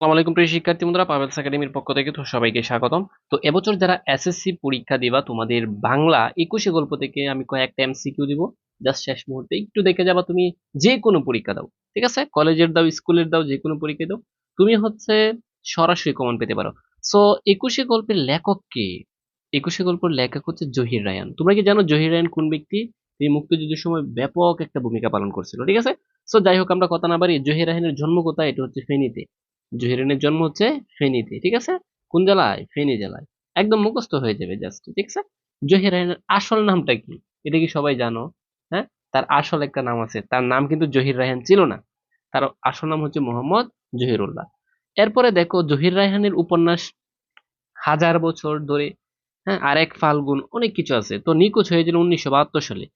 আসসালামু আলাইকুম প্রিয় শিক্ষার্থী বন্ধুরা পাবেলস একাডেমির পক্ষ থেকে তো সবাইকে স্বাগতম। তো এবছর যারা এসএসসি পরীক্ষা দিবা, তোমাদের বাংলা একুশে গল্প থেকে আমি কয়েকটা এমসিকিউ দিব। জাস্ট শেষ মুহূর্তে একটু দেখে যাবা, তুমি যে কোনো পরীক্ষা দাও, ঠিক আছে? কলেজের দাও স্কুলের দাও, যে কোনো পরীক্ষা দাও, তুমি হচ্ছে সরাসরি কমন পেতে পারো। সো একুশে গল্পের লেখক কে? একুশে গল্পের লেখক হচ্ছে জহির রায়ান। তোমরা কি জানো জহির রায়ান কোন ব্যক্তি? তিনি মুক্তিযুদ্ধের সময় ব্যাপক একটা ভূমিকা পালন করছিল, ঠিক আছে? সো যাই হোক, আমরা কথা না বাড়ি জহির রায়ানের জন্ম কোথায়? এটা হচ্ছে ফেনীতে। জহিরানের জন্ম হচ্ছে ফেনীতে, ঠিক আছে? কোন জেলায়? ফেনী জেলায়। একদম মুখস্থ হয়ে যাবে জাস্ট ঠিক আছে? জহিরানের আসল নামটা কি? এটা কি সবাই জানো? হ্যাঁ? তার আসল একটা নাম আছে। তার নাম কিন্তু জহির রায়হান ছিল না। তার আসল নাম হচ্ছে মোহাম্মদ জহিরুল্লাহ। এরপরে দেখো, জহির রায়হানের উপন্যাস হাজার বছর ধরে হ্যাঁ? আর এক ফাল্গুন, অনেক কিছু আছে। তো নিখোঁজ হয়েছিল উনিশশো বাহাত্তর সালে।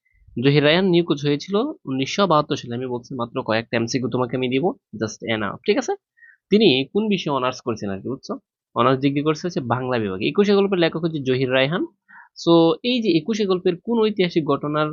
জহির রায়হান নিখোঁজ হয়েছিল উনিশশো বাহাত্তর সালে। আমি বলছি মাত্র কয়েকটা এমসিকিউ তোমাকে আমি দিব। জাস্ট এনাফ ঠিক আছে? তিনি কোন বিষয়ে অনার্স করছেন আর কি, বুঝছ? অনার্স ডিগ্রি করছে হচ্ছে বাংলা বিভাগে। একুশে গল্পের লেখক হচ্ছে জহির রায়হান। সো এই যে একুশে গল্পের কোন ঐতিহাসিক ঘটনার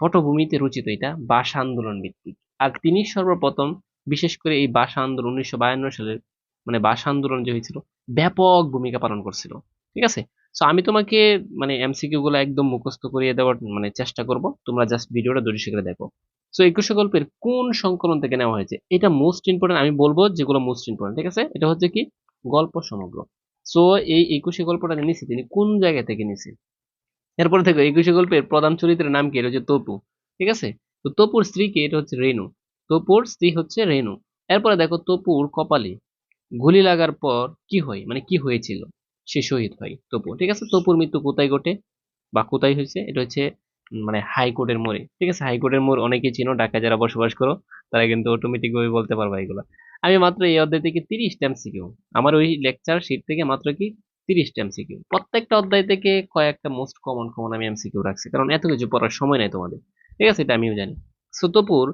পটভূমিতে রচিত এটা? ভাষা আন্দোলন ভিত্তিক। আর তিনি সর্বপ্রথম, বিশেষ করে এই ভাষা আন্দোলন উনিশশো বায়ান্ন সালের মানে ভাষা আন্দোলন যে হয়েছিল, ব্যাপক ভূমিকা পালন করছিল। ঠিক আছে? সো আমি তোমাকে মানে এমসিকিউ গুলো একদম মুখস্থ করিয়ে দেওয়ার মানে চেষ্টা করব। তোমরা জাস্ট ভিডিওটা দূরে শিখে দেখো। সো একুশে গল্পের কোন সংকলন থেকে নেওয়া হয়েছে? এটা মোস্ট ইম্পর্টেন্ট আমি বলব যেগুলো মোস্ট ইম্পর্টেন্ট ঠিক আছে? এটা হচ্ছে কি? গল্প সমগ্র। সো এই একুশে গল্পটা নিছি, তিনি কোন জায়গা থেকে নিছে এরপরে দেখো, একুশে গল্পের প্রধান চরিত্রের নাম কি? এটা হচ্ছে তপু, ঠিক আছে? তো তপুর স্ত্রী কি? এটা হচ্ছে রেণু। তপুর স্ত্রী হচ্ছে রেণু। এরপরে দেখো, তপুর কপালে গুলি লাগার পর কি হয়? মানে কি হয়েছিল? সে শহীদ হয় তপু, ঠিক আছে? তপুর মৃত্যু কোথায় ঘটে? বা কোথায় হয়েছে? এটা হচ্ছে মানে হাইকোর্টের মোড়ে। ঠিক আছে? হাইকোর্টের মোড় অনেকেই চিনো ঢাকা যারা বসবাস করো, তারা কিন্তু অটোমেটিক ভাবে বলতে পারবা এগুলো। আমি মাত্র এই অধ্যায় থেকে তিরিশ টাইম শিখিও আমার ওই লেকচার শিট থেকে মাত্র কি তিরিশ টাইম শিখিও প্রত্যেকটা অধ্যায় থেকে কয়েকটা মোস্ট কমন কমন আমি এমসিকিউ রাখছি, কারণ এত কিছু পড়ার সময় নাই তোমাদের। ঠিক আছে? এটা আমিও জানি। সতপুর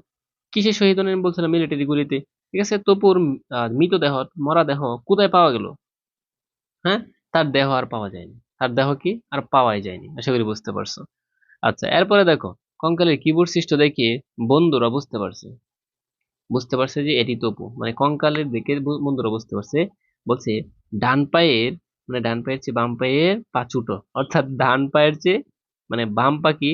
কিসে শহীদ হলেন বলছিলাম মিলিটারি গুলিতে? ঠিক আছে? তপুর মৃতদেহ মরা দেহ কোথায় পাওয়া গেল? হ্যাঁ? তার দেহ আর পাওয়া যায়নি। তার দেহ কি? আর পাওয়াই যায়নি। আশা করি বুঝতে পারছ। আচ্ছা এরপরে দেখো, কঙ্কালের কিবোর্ড সৃষ্ট দেখে বন্ধুরা বুঝতে পারছে। বুঝতে পারছে যে এটি তপু। মানে কঙ্কালের দেখে বন্ধুরা বুঝতে পারছে। বলছে, ডান পায়ের মানে ডান পায়ের চেয়ে বাম পায়ের পা ছুটো। অর্থাৎ ডান পায়ের চেয়ে মানে বাম পা কি?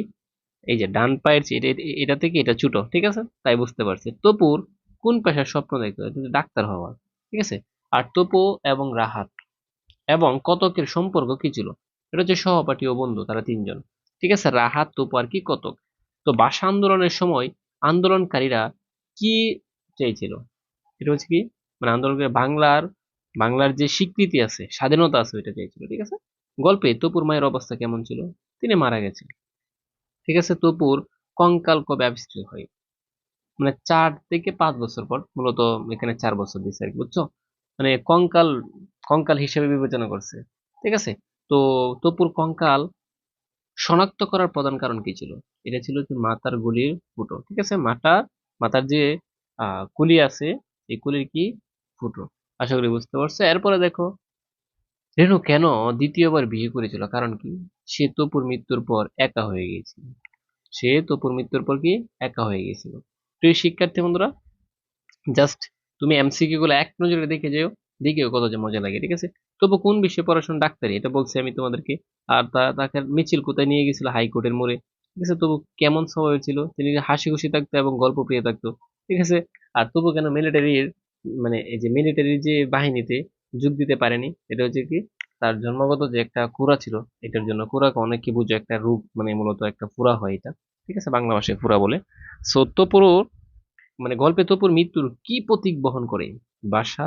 এই যে ডান পায়ের চেয়ে, এটা থেকে এটা ছুটো, ঠিক আছে? তাই বুঝতে পারছে। তপুর কোন পেশার স্বপ্ন দেখতো ডাক্তার হওয়ার ঠিক আছে? আর তপু এবং রাহাত, এবং কতকের সম্পর্ক কি ছিল? এটা হচ্ছে সহপাঠী ও বন্ধু, তারা তিনজন। ঠিক আছে, রাহাত তোপ আর কি কতক? তো ভাষা আন্দোলনের সময় আন্দোলনকারীরা কি চাইছিল? এটা হচ্ছে কি? মানে আন্দোলনকারী বাংলার বাংলার যে স্বীকৃতি আছে, স্বাধীনতা আছে, ওইটা চাইছিল, ঠিক আছে? গল্পে তপুর মায়ের অবস্থা কেমন ছিল? তিনি মারা গেছেন। ঠিক আছে, তপুর কঙ্কাল কবে আবিষ্কৃত হয়? মানে চার থেকে পাঁচ বছর পর, মূলত এখানে চার বছর দিয়েছে আর কি, বুঝছ? মানে কঙ্কাল কঙ্কাল হিসেবে বিবেচনা করছে। ঠিক আছে? তো তপুর কঙ্কাল শনাক্ত করার প্রধান কারণ কি ছিল? এটা ছিল যে মাথার গুলির ফুটো, ঠিক আছে? মাথা মাথার যে কুলি আছে, এই কুলির কি? ফুটো। আশা করি বুঝতে পারছ? এরপরে দেখো, রেণু কেন দ্বিতীয়বার বিয়ে করেছিল? কারণ কি? সে তপুর মৃত্যুর পর একা হয়ে গিয়েছিল। সে তপুর মৃত্যুর পর কি? একা হয়ে গিয়েছিল। প্রিয় শিক্ষার্থী বন্ধুরা জাস্ট তুমি এমসিকিউ গুলো এক নজরে দেখে যেও, দেখেও কত যে মজা লাগে, ঠিক আছে? তবু কোন বিষয়ে পড়াশোনা ডাক্তারি? এটা বলছি আমি তোমাদেরকে। আর তাকে মিছিল কোথায় নিয়ে গেছিল? হাইকোর্টের মোড়ে। ঠিক আছে, তবু কেমন স্বভাব ছিল? তিনি হাসি খুশি থাকতো এবং গল্প প্রিয় থাকতো। ঠিক আছে, আর তবু কেন মিলিটারির মানে এই যে মিলিটারির যে বাহিনীতে যোগ দিতে পারেনি, এটা হচ্ছে কি, তার জন্মগত যে একটা কুড়া ছিল, এটার জন্য কুড়াকে অনেক বুঝো একটা রূপ মানে মূলত একটা ফুরা হয় এটা। ঠিক আছে, বাংলা ভাষায় ফুরা বলে। সত্যপুরুর মানে গল্পে তপুর মৃত্যুর কি প্রতীক বহন করে? বাসা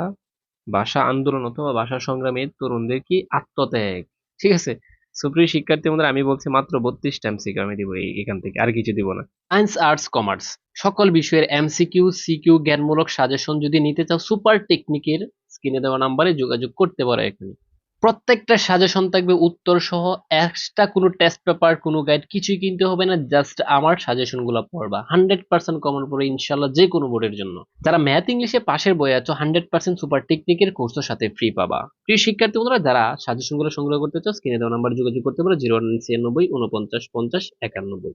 ভাষা আন্দোলন অথবা ভাষা সংগ্রামের তরুণদের কি আত্মত্যাগ? ঠিক আছে? সুপ্রিয় শিক্ষার্থী মধ্যে আমি বলছি মাত্র বত্রিশ এমসিকিউ, আমি দিব এখান থেকে, আর কিছু দিব না। সায়েন্স আর্টস কমার্স সকল বিষয়ের এমসিকিউ, সিকিউ, জ্ঞানমূলক সাজেশন যদি নিতে চাও সুপার টেকনিকের স্ক্রিনে দেওয়া নাম্বারে যোগাযোগ করতে পারো এখানে প্রত্যেকটা সাজেশন থাকবে, উত্তর সহ এক্সট্রা কোনো টেস্ট পেপার কোনো গাইড কিছুই কিনতে হবে না জাস্ট আমার সাজেশনগুলো পড়বা। হান্ড্রেড পার্সেন্ট কমন পড়ে ইনশাল্লাহ যে কোনো বোর্ডের জন্য। যারা ম্যাথ ইংলিশে পাশের বই আছো হান্ড্রেড পার্সেন্ট সুপার টেকনিকের কোর্সের সাথে ফ্রি পাবা। প্রিয় শিক্ষার্থী বন্ধুরা, যারা সাজেশনগুলো সংগ্রহ করতে চাও স্ক্রিনে দেওয়া নাম্বার যোগাযোগ করতে পারো জিরো ওয়ান ছিয়ানব্বই উনপঞ্চাশ পঞ্চাশ একানব্বই।